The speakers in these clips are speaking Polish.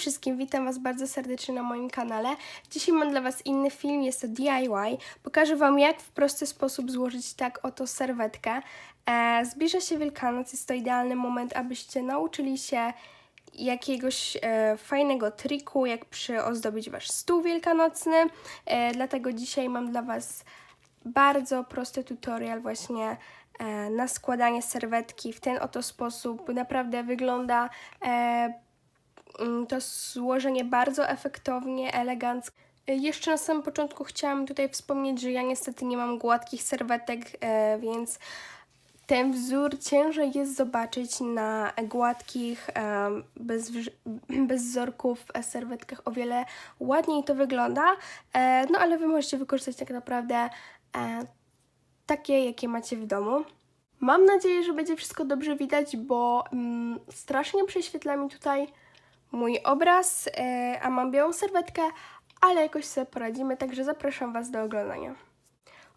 wszystkim, witam Was bardzo serdecznie na moim kanale. Dzisiaj mam dla Was inny film, jest to DIY. Pokażę Wam, jak w prosty sposób złożyć tak oto serwetkę. E, zbliża się Wielkanoc, jest to idealny moment, abyście nauczyli się jakiegoś e, fajnego triku, jak przyozdobić Wasz stół wielkanocny. E, dlatego dzisiaj mam dla Was bardzo prosty tutorial właśnie e, na składanie serwetki w ten oto sposób. Naprawdę wygląda e, to złożenie bardzo efektownie, elegancko. E, Jeszcze na samym początku chciałam tutaj wspomnieć, że ja niestety nie mam gładkich serwetek, e, więc ten wzór ciężej jest zobaczyć na gładkich, em, bez, bez wzorków serwetkach. O wiele ładniej to wygląda, no ale Wy możecie wykorzystać tak naprawdę takie, jakie macie w domu. Mam nadzieję, że będzie wszystko dobrze widać, bo mm, strasznie prześwietla mi tutaj mój obraz, e, a mam białą serwetkę, ale jakoś sobie poradzimy, także zapraszam Was do oglądania.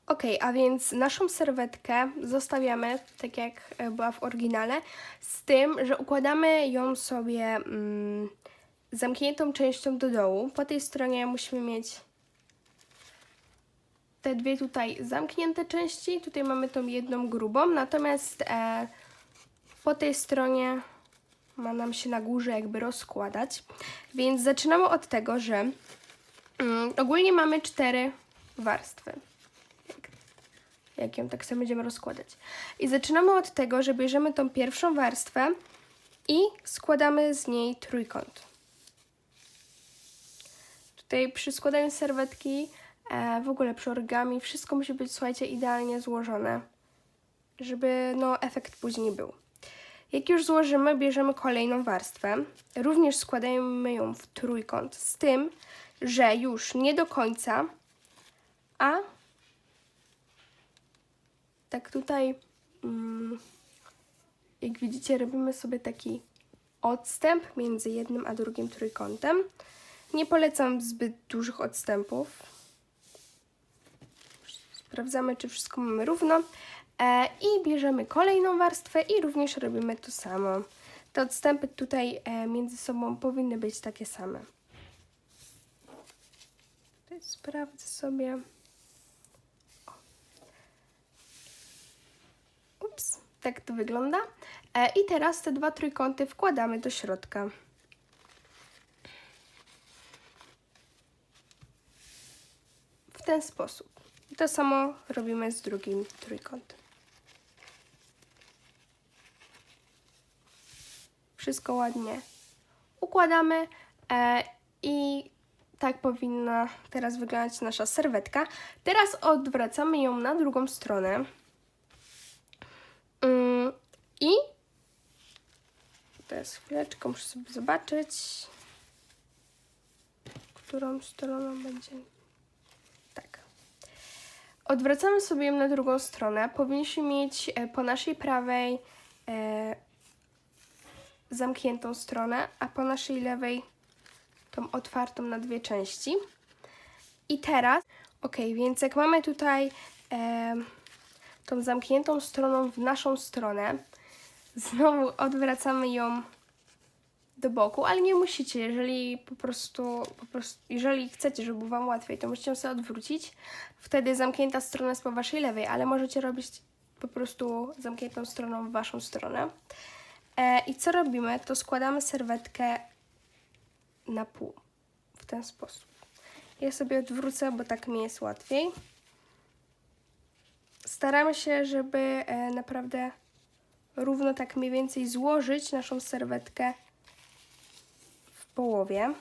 Ok, a więc naszą serwetkę zostawiamy tak jak e, była w oryginale, z tym, że układamy ją sobie mm, zamkniętą częścią do dołu. Po tej stronie musimy mieć te dwie tutaj zamknięte części, tutaj mamy tą jedną grubą, natomiast e, po tej stronie ma nam się na górze jakby rozkładać. Więc zaczynamy od tego, że mm, ogólnie mamy cztery warstwy jak ją tak sobie będziemy rozkładać. I zaczynamy od tego, że bierzemy tą pierwszą warstwę i składamy z niej trójkąt. Tutaj przy składaniu serwetki, e, w ogóle przy origami, wszystko musi być, słuchajcie, idealnie złożone, żeby no, efekt później był. Jak już złożymy, bierzemy kolejną warstwę. Również składamy ją w trójkąt, z tym, że już nie do końca, a tak tutaj, mm, jak widzicie, robimy sobie taki odstęp między jednym a drugim trójkątem. Nie polecam zbyt dużych odstępów. Sprawdzamy, czy wszystko mamy równo. E, I bierzemy kolejną warstwę i również robimy to samo. Te odstępy tutaj e, między sobą powinny być takie same. Tutaj sprawdzę sobie. Ups, tak to wygląda. E, I teraz te dwa trójkąty wkładamy do środka. W ten sposób. To samo robimy z drugim trójkątem. Wszystko ładnie układamy e, i tak powinna teraz wyglądać nasza serwetka. Teraz odwracamy ją na drugą stronę. Mm, I teraz chwileczkę muszę sobie zobaczyć, którą stroną będzie. Tak. Odwracamy sobie ją na drugą stronę. Powinniśmy mieć e, po naszej prawej e, zamkniętą stronę, a po naszej lewej tą otwartą na dwie części. I teraz, ok, więc jak mamy tutaj e, tą zamkniętą stroną w naszą stronę. Znowu odwracamy ją do boku, ale nie musicie, jeżeli po prostu, po prostu jeżeli chcecie, żeby było Wam łatwiej, to musicie ją sobie odwrócić. Wtedy zamknięta strona jest po Waszej lewej, ale możecie robić po prostu zamkniętą stroną w Waszą stronę. E, I co robimy? To składamy serwetkę na pół, w ten sposób. Ja sobie odwrócę, bo tak mi jest łatwiej staramy się, żeby e, naprawdę równo tak mniej więcej złożyć naszą serwetkę w połowie.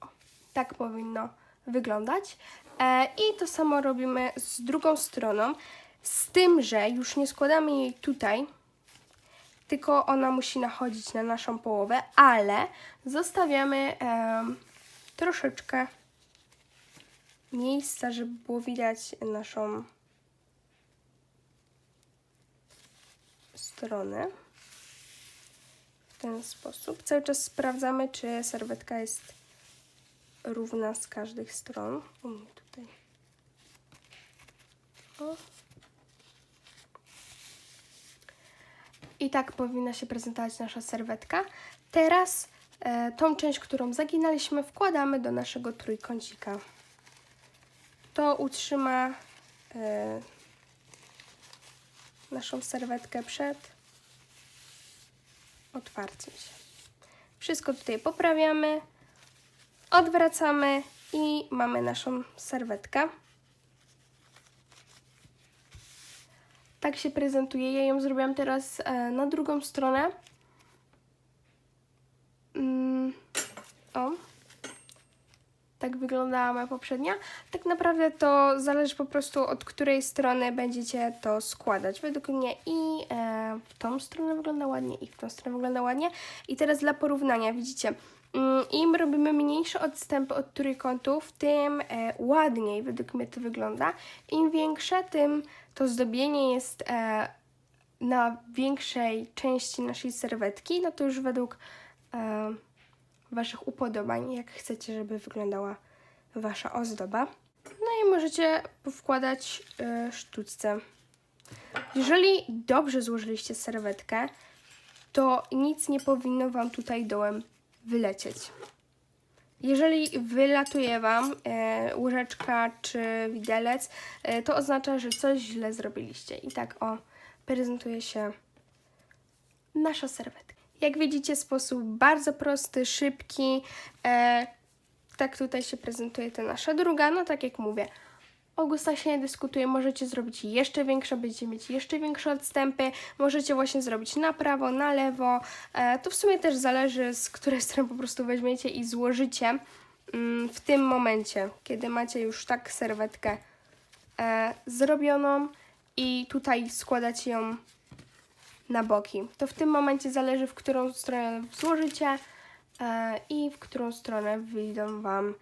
O, tak powinno wyglądać. E, I to samo robimy z drugą stroną, z tym, że już nie składamy jej tutaj, tylko ona musi nachodzić na naszą połowę, ale zostawiamy em, troszeczkę miejsca, żeby było widać naszą stronę. W ten sposób. Cały czas sprawdzamy, czy serwetka jest równa z każdych stron. U mnie tutaj. O. I tak powinna się prezentować nasza serwetka. Teraz e, tą część, którą zaginaliśmy, wkładamy do naszego trójkącika. To utrzyma e, naszą serwetkę przed otwarciem się. Wszystko tutaj poprawiamy, odwracamy i mamy naszą serwetkę. Tak się prezentuje. Ja ją zrobiłam teraz e, na drugą stronę. Mm, o. Tak wyglądała moja poprzednia. Tak naprawdę to zależy po prostu od której strony będziecie to składać. Według mnie i e, w tą stronę wygląda ładnie i w tą stronę wygląda ładnie. I teraz dla porównania, widzicie, mm, im robimy mniejsze odstępy od trójkątów, tym e, ładniej według mnie to wygląda. Im większe, tym to zdobienie jest e, na większej części naszej serwetki. No to już według e, Waszych upodobań, jak chcecie, żeby wyglądała Wasza ozdoba. No i możecie wkładać sztućce. Jeżeli dobrze złożyliście serwetkę, to nic nie powinno Wam tutaj dołem wylecieć. Jeżeli wylatuje Wam e, łyżeczka czy widelec, e, to oznacza, że coś źle zrobiliście. I tak o, prezentuje się nasza serwetka. Jak widzicie, sposób bardzo prosty, szybki. E, tak tutaj się prezentuje ta nasza druga. No tak jak mówię, o gustach się nie dyskutuje. Możecie zrobić jeszcze większe, będziecie mieć jeszcze większe odstępy. Możecie właśnie zrobić na prawo, na lewo. E, to w sumie też zależy, z której strony po prostu weźmiecie i złożycie mm, w tym momencie, kiedy macie już tak serwetkę e, zrobioną i tutaj składacie ją na boki. To w tym momencie zależy, w którą stronę złożycie e, i w którą stronę wyjdą Wam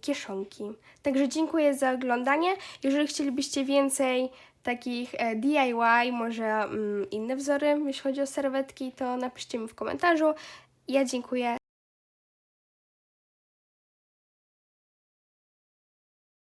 kieszonki. Także dziękuję za oglądanie. Jeżeli chcielibyście więcej takich e, DIY, może mm, inne wzory, jeśli chodzi o serwetki, to napiszcie mi w komentarzu. Ja dziękuję.